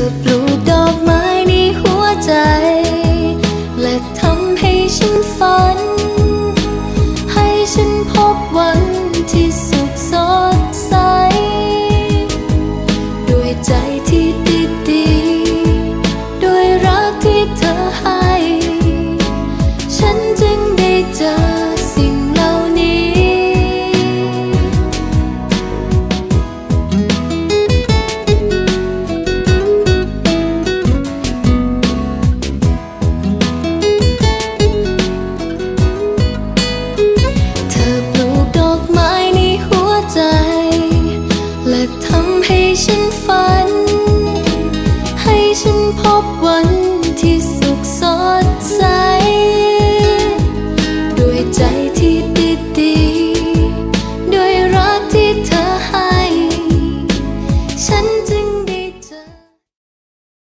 อปลูกดอกไม้ในหัวใจ และทำให้ฉันฝัน ให้ฉันพบวันที่สุขสดใส ด้วยใจ ให้ฉันฝัน ให้ฉันพบวันที่สุขสดใสดยใจที่ดีดีดยรักที่เธอให้ ฉัน